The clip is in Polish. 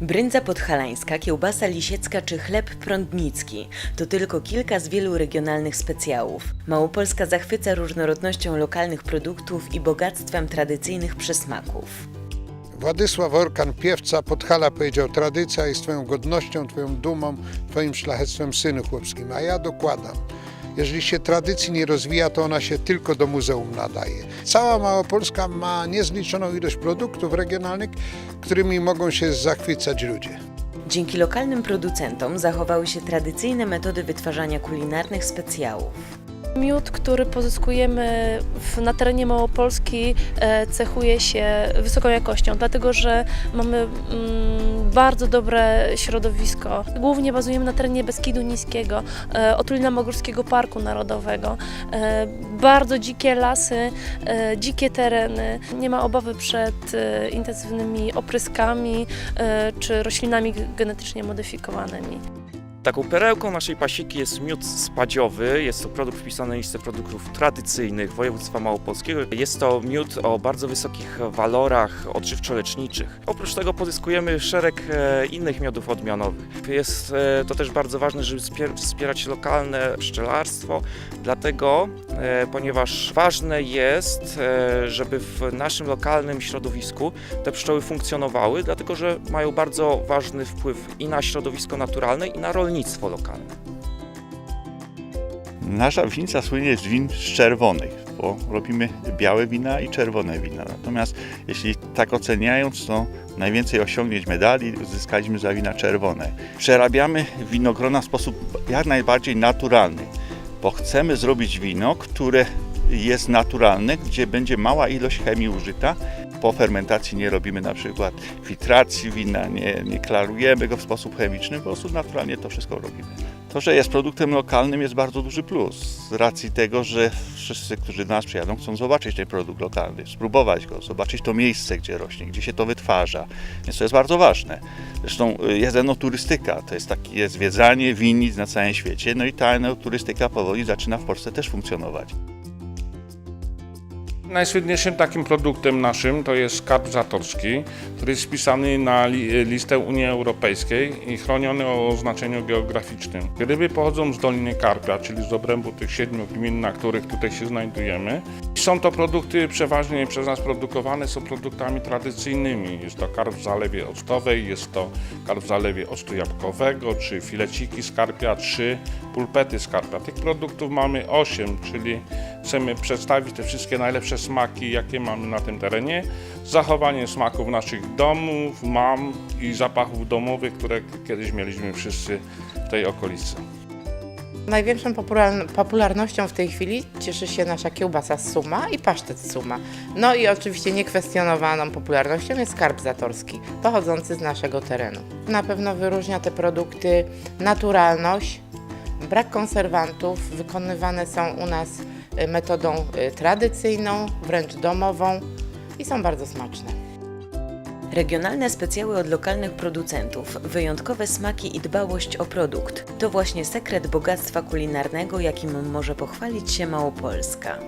Bryndza podhalańska, kiełbasa lisiecka czy chleb prądnicki to tylko kilka z wielu regionalnych specjałów. Małopolska zachwyca różnorodnością lokalnych produktów i bogactwem tradycyjnych przysmaków. Władysław Orkan, piewca Podhala powiedział, tradycja jest twoją godnością, twoją dumą, twoim szlachectwem synu chłopskim. A ja dokładam, jeżeli się tradycji nie rozwija, to ona się tylko do muzeum nadaje. Cała Małopolska ma niezliczoną ilość produktów regionalnych, którymi mogą się zachwycać ludzie. Dzięki lokalnym producentom zachowały się tradycyjne metody wytwarzania kulinarnych specjałów. Miód, który pozyskujemy w, na terenie Małopolski, e, cechuje się wysoką jakością, dlatego że mamy mm, bardzo dobre środowisko. Głównie bazujemy na terenie Beskidu Niskiego, e, Otulina Mogórskiego Parku Narodowego. E, bardzo dzikie lasy, e, dzikie tereny. Nie ma obawy przed e, intensywnymi opryskami e, czy roślinami genetycznie modyfikowanymi. Taką perełką naszej pasiki jest miód spadziowy. Jest to produkt wpisany na listę produktów tradycyjnych województwa małopolskiego. Jest to miód o bardzo wysokich walorach odżywczo-leczniczych. Oprócz tego pozyskujemy szereg e, innych miodów odmianowych. Jest e, to też bardzo ważne, żeby wspier- wspierać lokalne pszczelarstwo, dlatego, e, ponieważ ważne jest, żeby w naszym lokalnym środowisku te pszczoły funkcjonowały, dlatego że mają bardzo ważny wpływ i na środowisko naturalne, i na rolnictwo lokalne. Nasza winnica słynie z win czerwonych, bo robimy białe wina i czerwone wina. Natomiast jeśli tak oceniając, to najwięcej osiągnięć medali uzyskaliśmy za wina czerwone. Przerabiamy winogrona w sposób jak najbardziej naturalny, bo chcemy zrobić wino, które jest naturalne, gdzie będzie mała ilość chemii użyta. Po fermentacji nie robimy na przykład filtracji wina, nie, nie klarujemy go w sposób chemiczny, po prostu naturalnie to wszystko robimy. To, że jest produktem lokalnym jest bardzo duży plus, z racji tego, że wszyscy, którzy do nas przyjadą, chcą zobaczyć ten produkt lokalny, spróbować go, zobaczyć to miejsce, gdzie rośnie, gdzie się to wytwarza, więc to jest bardzo ważne. Zresztą y, jest enoturystyka, to jest takie zwiedzanie winnic na całym świecie, no i ta enoturystyka powoli zaczyna w Polsce też funkcjonować. Najsłynniejszym takim produktem naszym to jest skarb zatorski, który jest wpisany na li, listę Unii Europejskiej i chroniony o oznaczeniu geograficznym. Ryby pochodzą z Doliny Karpia, czyli z obrębu tych siedmiu gmin, na których tutaj się znajdujemy. Są to produkty przeważnie przez nas produkowane, są produktami tradycyjnymi. Jest to karp w zalewie octowej, jest to karp w zalewie octu jabłkowego, czy fileciki skarpia, czy pulpety skarpia. Tych produktów mamy 8, czyli chcemy przedstawić te wszystkie najlepsze smaki, jakie mamy na tym terenie, z zachowaniem smaków naszych domów, mam i zapachów domowych, które kiedyś mieliśmy wszyscy w tej okolicy. Największą popular- popularnością w tej chwili cieszy się nasza kiełbasa Suma i pasztet Suma. No i oczywiście niekwestionowaną popularnością jest skarb zatorski, pochodzący z naszego terenu. Na pewno wyróżnia te produkty naturalność, brak konserwantów, wykonywane są u nas y, metodą y, tradycyjną, wręcz domową i są bardzo smaczne. Regionalne specjały od lokalnych producentów, wyjątkowe smaki i dbałość o produkt to właśnie sekret bogactwa kulinarnego, jakim może pochwalić się Małopolska.